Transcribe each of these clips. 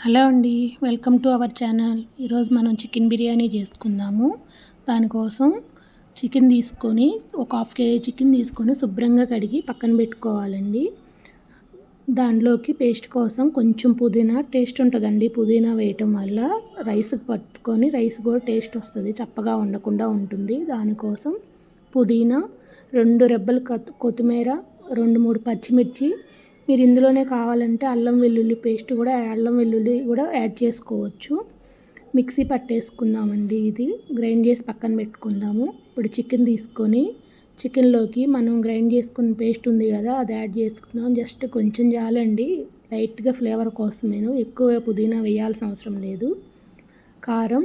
Hello అండి welcome to our channel. ఈరోజు మనం చికెన్ బిర్యానీ చేసుకుందాము. దానికోసం చికెన్ తీసుకొని ఒక హాఫ్ కేజీ చికెన్ తీసుకొని శుభ్రంగా కడిగి పక్కన పెట్టుకోవాలండి. దానిలోకి పేస్ట్ కోసం కొంచెం పుదీనా టేస్ట్ ఉంటుందండి పుదీనా వేయటం వల్ల. రైస్కి పట్టుకొని రైస్ కూడా టేస్ట్ వస్తుంది చప్పగా ఉండకుండా ఉంటుంది. దానికోసం పుదీనా రెండు రెబ్బలు కొత్తిమీర రెండు మూడు పచ్చిమిర్చి మీరు ఇందులోనే కావాలంటే అల్లం వెల్లుల్లి పేస్ట్ కూడా అల్లం వెల్లుల్లి కూడా యాడ్ చేసుకోవచ్చు. మిక్సీ పట్టేసుకుందామండి ఇది. గ్రైండ్ చేసి పక్కన పెట్టుకుందాము. ఇప్పుడు చికెన్ తీసుకొని చికెన్లోకి మనం గ్రైండ్ చేసుకున్న పేస్ట్ ఉంది కదా అది యాడ్ చేసుకుందాం. జస్ట్ కొంచెం చాలండి. లైట్గా ఫ్లేవర్ కోసమేను. ఎక్కువ పుదీనా వేయాల్సిన అవసరం లేదు. కారం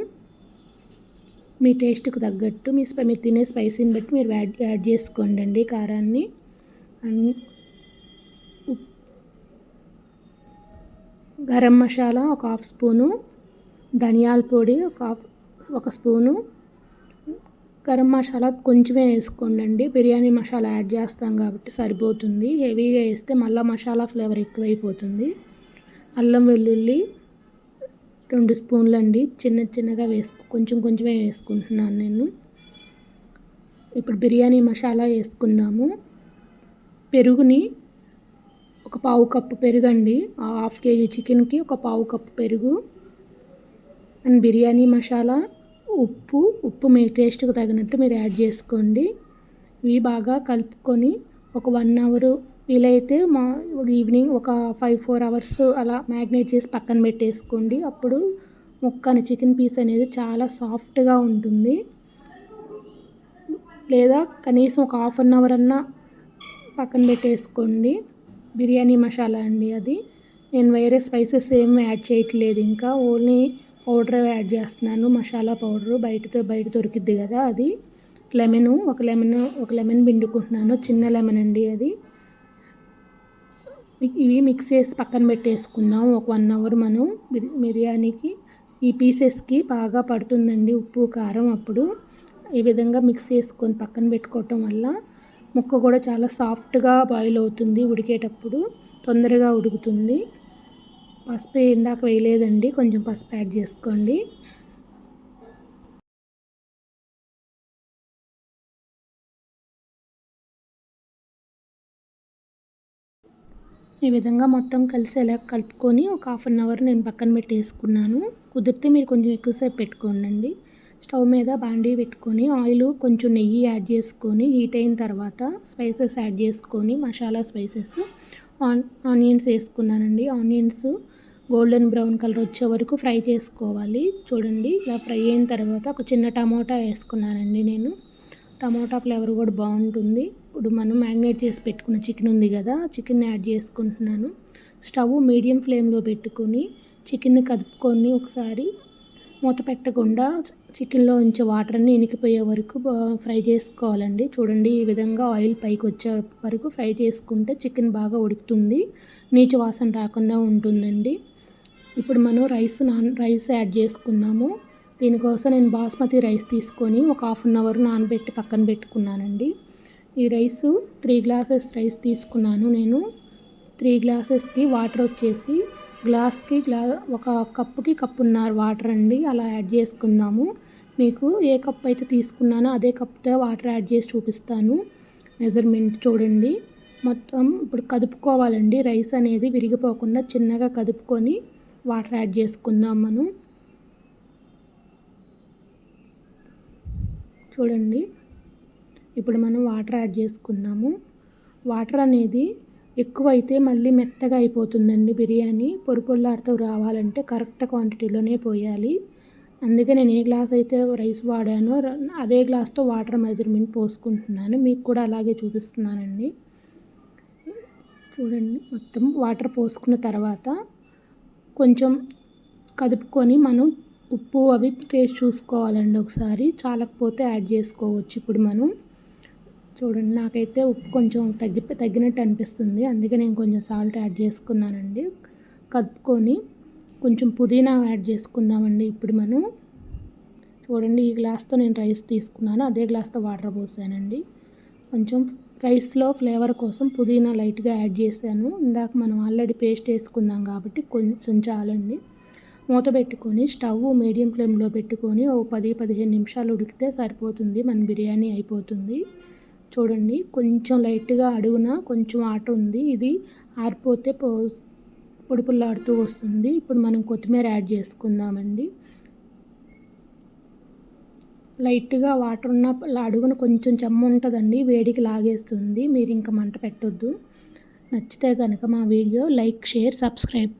మీ టేస్ట్కి తగ్గట్టు మీ మీరు తినే స్పైసీని బట్టి మీరు యాడ్ యాడ్ చేసుకోండి అండి కారాన్ని గరం మసాలా ఒక హాఫ్ స్పూను ధనియాల పొడి ఒక హాఫ్ ఒక స్పూను. గరం మసాలా కొంచెమే వేసుకోండి బిర్యానీ మసాలా యాడ్ చేస్తాం కాబట్టి సరిపోతుంది. హెవీగా వేస్తే మళ్ళీ మసాలా ఫ్లేవర్ ఎక్కువైపోతుంది. అల్లం వెల్లుల్లి రెండు స్పూన్లు అండి చిన్న చిన్నగా వేసుకు కొంచెం కొంచెమే వేసుకుంటున్నాను నేను. ఇప్పుడు బిర్యానీ మసాలా వేసుకుందాము. పెరుగుని ఒక పావు కప్పు పెరుగండి. హాఫ్ కేజీ చికెన్కి ఒక పావు కప్పు పెరుగు. అండ్ బిర్యానీ మసాలా ఉప్పు ఉప్పు మీ టేస్ట్కి తగినట్టు మీరు యాడ్ చేసుకోండి. ఇవి బాగా కలుపుకొని ఒక వన్ అవరు వీలైతే మా ఈవినింగ్ ఒక ఫైవ్ ఫోర్ అవర్స్ అలా మ్యాగ్నేట్ చేసి పక్కన పెట్టేసుకోండి. అప్పుడు ముక్కని చికెన్ పీస్ అనేది చాలా సాఫ్ట్గా ఉంటుంది. లేదా కనీసం ఒక హాఫ్ అన్ అవర్ అన్నా పక్కన పెట్టేసుకోండి. బిర్యానీ మసాలా అండి అది. నేను వేరే స్పైసెస్ ఏం యాడ్ చేయట్లేదు ఇంకా. ఓన్లీ పౌడర్ యాడ్ చేస్తున్నాను మసాలా పౌడరు. బయటతో బయట దొరికిద్ది కదా అది. లెమన్ ఒక లెమన్ ఒక లెమన్ పిండుకుంటున్నాను. చిన్న లెమన్ అండి అది. ఇవి మిక్స్ చేసి పక్కన పెట్టేసుకుందాం. ఒక వన్ అవర్ మనం బిర్యానీకి. ఈ పీసెస్కి బాగా పడుతుందండి ఉప్పు కారం అప్పుడు. ఈ విధంగా మిక్స్ చేసుకొని పక్కన పెట్టుకోవటం వల్ల ముక్క కూడా చాలా సాఫ్ట్గా బాయిల్ అవుతుంది ఉడికేటప్పుడు. తొందరగా ఉడుకుతుంది. పసుపు ఇందాక వేయలేదండి కొంచెం పసుపు యాడ్ చేసుకోండి. ఈ విధంగా మొత్తం కలిసి ఎలా కలుపుకొని ఒక హాఫ్ అన్ అవర్ నేను పక్కన పెట్టేసుకున్నాను. కుదిరితే మీరు కొంచెం ఎక్కువసేపు పెట్టుకోండి స్టవ్ మీద బాండీ పెట్టుకొని ఆయిల్ కొంచెం నెయ్యి యాడ్ చేసుకొని హీట్ అయిన తర్వాత స్పైసెస్ యాడ్ చేసుకొని మసాలా స్పైసెస్ ఆన్ ఆనియన్స్ వేసుకున్నానండి. ఆనియన్స్ గోల్డెన్ బ్రౌన్ కలర్ వచ్చే వరకు ఫ్రై చేసుకోవాలి. చూడండి ఇలా ఫ్రై అయిన తర్వాత ఒక చిన్న టమోటా వేసుకున్నానండి నేను. టమోటా ఫ్లేవర్ కూడా బాగుంటుంది. ఇప్పుడు మనం మ్యాగ్నేట్ చేసి పెట్టుకున్న చికెన్ ఉంది కదా చికెన్ యాడ్ చేసుకుంటున్నాను. స్టవ్ మీడియం ఫ్లేమ్లో పెట్టుకొని చికెన్ని కదుపుకొని ఒకసారి మూత పెట్టకుండా చికెన్లో ఉంచే వాటర్ అన్నీ ఇనికిపోయే వరకు ఫ్రై చేసుకోవాలండి. చూడండి ఈ విధంగా ఆయిల్ పైకి వచ్చే వరకు ఫ్రై చేసుకుంటే చికెన్ బాగా ఉడుకుతుంది. నీచు వాసన రాకుండా ఉంటుందండి. ఇప్పుడు మనం రైస్ నాన్ రైస్ యాడ్ చేసుకుందాము. దీనికోసం నేను బాస్మతి రైస్ తీసుకొని ఒక హాఫ్ అన్ అవర్ నానబెట్టి పక్కన పెట్టుకున్నానండి. ఈ రైస్ త్రీ గ్లాసెస్ రైస్ తీసుకున్నాను నేను. త్రీ గ్లాసెస్కి వాటర్ వచ్చేసి గ్లాస్కి గ్లా ఒక కప్పుకి కప్పున్నర వాటర్ అండి అలా యాడ్ చేసుకుందాము. మీకు ఏ కప్ అయితే తీసుకున్నానో అదే కప్తో వాటర్ యాడ్ చేసి చూపిస్తాను. మెజర్మెంట్ చూడండి. మొత్తం ఇప్పుడు కదుపుకోవాలండి. రైస్ అనేది విరిగిపోకుండా చిన్నగా కదుపుకొని వాటర్ యాడ్ చేసుకుందాం మనం. చూడండి. ఇప్పుడు మనం వాటర్ యాడ్ చేసుకుందాము. వాటర్ అనేది ఎక్కువైతే మళ్ళీ మెత్తగా అయిపోతుందండి బిర్యానీ. పొడి రావాలంటే కరెక్ట్ క్వాంటిటీలోనే పోయాలి. అందుకే నేను ఏ గ్లాస్ అయితే రైస్ వాడానో అదే గ్లాస్తో వాటర్ మెజర్మెంట్ పోసుకుంటున్నాను. మీకు కూడా అలాగే చూపిస్తున్నానండి. చూడండి మొత్తం వాటర్ పోసుకున్న తర్వాత కొంచెం కదుపుకొని మనం ఉప్పు అవి టేస్ట్ చూసుకోవాలండి ఒకసారి. చాలకపోతే యాడ్ చేసుకోవచ్చు ఇప్పుడు మనం. చూడండి. నాకైతే ఉప్పు కొంచెం తగ్గి తగ్గినట్టు అనిపిస్తుంది. అందుకే నేను కొంచెం సాల్ట్ యాడ్ చేసుకున్నానండి. కలుపుకొని కొంచెం పుదీనా యాడ్ చేసుకుందామండి ఇప్పుడు మనం. చూడండి ఈ గ్లాస్తో నేను రైస్ తీసుకున్నాను. అదే గ్లాస్తో వాటర్ పోసానండి. కొంచెం రైస్లో ఫ్లేవర్ కోసం పుదీనా లైట్గా యాడ్ చేశాను. ఇందాక మనం ఆల్రెడీ పేస్ట్ వేసుకుందాం కాబట్టి కొంచెం చాలండి. మూత పెట్టుకొని స్టవ్ మీడియం ఫ్లేమ్లో పెట్టుకొని ఓ పది పదిహేను నిమిషాలు ఉడికితే సరిపోతుంది. మన బిర్యానీ అయిపోతుంది. చూడండి కొంచెం లైట్గా అడుగున కొంచెం వాటర్ ఉంది. ఇది ఆరిపోతే పో పొడిపుల్లాడుతూ వస్తుంది. ఇప్పుడు మనం కొత్తిమీర యాడ్ చేసుకుందామండి. లైట్గా వాటర్ ఉన్న అడుగున కొంచెం చెమ్మ ఉంటుందండి. వేడికి లాగేస్తుంది. మీరు ఇంకా మంట పెట్టొద్దు. నచ్చితే కనుక మా వీడియో లైక్ షేర్ సబ్స్క్రైబ్